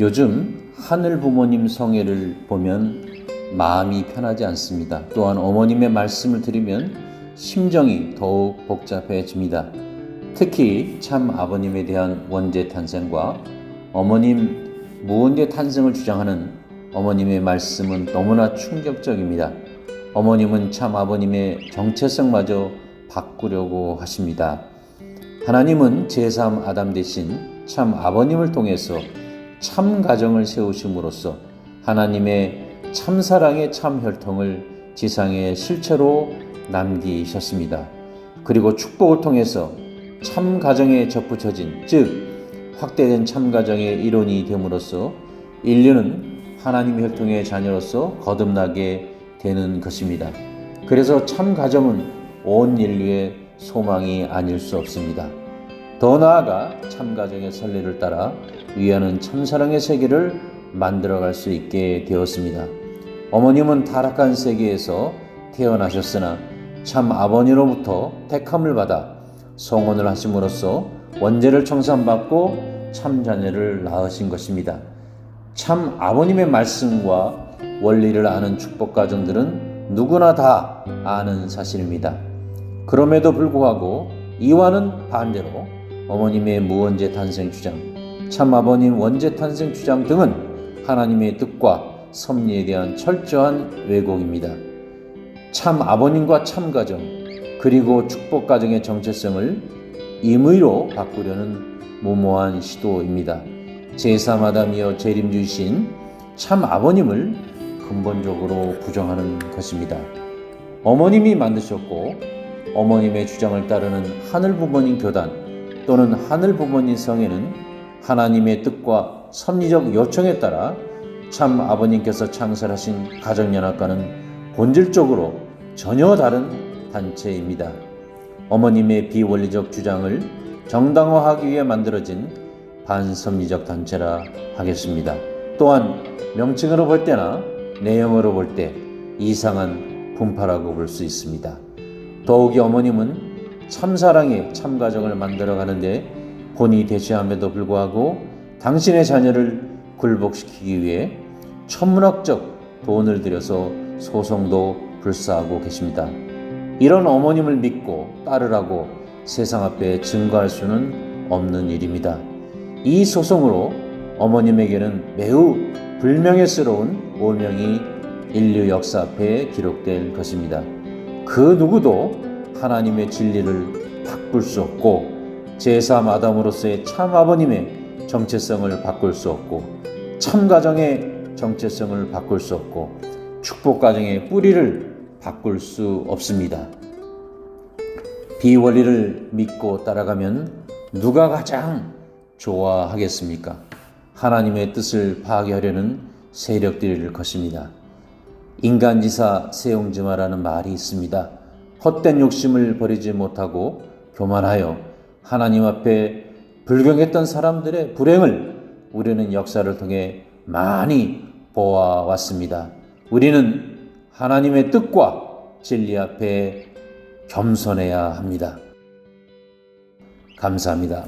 요즘 하늘 부모님 성애를 보면 마음이 편하지 않습니다. 또한 어머님의 말씀을 들으면 심정이 더욱 복잡해집니다. 특히 참 아버님에 대한 원죄 탄생과 어머님 무원죄 탄생을 주장하는 어머님의 말씀은 너무나 충격적입니다. 어머님은 참 아버님의 정체성마저 바꾸려고 하십니다. 하나님은 제3 아담 대신 참 아버님을 통해서 참 가정을 세우심으로써 하나님의 참 사랑의 참 혈통을 지상에 실체로 남기셨습니다. 그리고 축복을 통해서 참 가정에 접붙여진 즉 확대된 참 가정의 일원이 됨으로써 인류는 하나님 혈통의 자녀로서 거듭나게 되는 것입니다. 그래서 참 가정은 온 인류의 소망이 아닐 수 없습니다. 더 나아가 참 가정의 선례를 따라 위하는 참사랑의 세계를 만들어갈 수 있게 되었습니다. 어머님은 타락한 세계에서 태어나셨으나 참 아버님으로부터 택함을 받아 성혼을 하심으로써 원죄를 청산받고 참 자녀를 낳으신 것입니다. 참 아버님의 말씀과 원리를 아는 축복 가정들은 누구나 다 아는 사실입니다. 그럼에도 불구하고 이와는 반대로 어머님의 무원죄 탄생 주장, 참 아버님 원죄 탄생 주장 등은 하나님의 뜻과 섭리에 대한 철저한 왜곡입니다. 참 아버님과 참 가정, 그리고 축복 가정의 정체성을 임의로 바꾸려는 무모한 시도입니다. 제3아담이여 재림주신 참 아버님을 근본적으로 부정하는 것입니다. 어머님이 만드셨고 어머님의 주장을 따르는 하늘 부모님 교단 또는 하늘 부모님 성에는 하나님의 뜻과 섭리적 요청에 따라 참 아버님께서 창설하신 가정연합과는 본질적으로 전혀 다른 단체입니다. 어머님의 비원리적 주장을 정당화하기 위해 만들어진 반섭리적 단체라 하겠습니다. 또한 명칭으로 볼 때나 내용으로 볼 때 이상한 분파라고 볼 수 있습니다. 더욱이 어머님은 참사랑의 참가정을 만들어 가는데 본이 대시함에도 불구하고 당신의 자녀를 굴복시키기 위해 천문학적 돈을 들여서 소송도 불사하고 계십니다. 이런 어머님을 믿고 따르라고 세상 앞에 증거할 수는 없는 일입니다. 이 소송으로 어머님에게는 매우 불명예스러운 오명이 인류 역사 앞에 기록될 것입니다. 그 누구도 하나님의 진리를 바꿀 수 없고 제3 아담으로서의 참 아버님의 정체성을 바꿀 수 없고 참 가정의 정체성을 바꿀 수 없고 축복 가정의 뿌리를 바꿀 수 없습니다. 비원리를 믿고 따라가면 누가 가장 좋아하겠습니까? 하나님의 뜻을 파괴하려는 세력들일 것입니다. 인간지사 세용지마라는 말이 있습니다. 헛된 욕심을 버리지 못하고 교만하여 하나님 앞에 불경했던 사람들의 불행을 우리는 역사를 통해 많이 보아왔습니다. 우리는 하나님의 뜻과 진리 앞에 겸손해야 합니다. 감사합니다.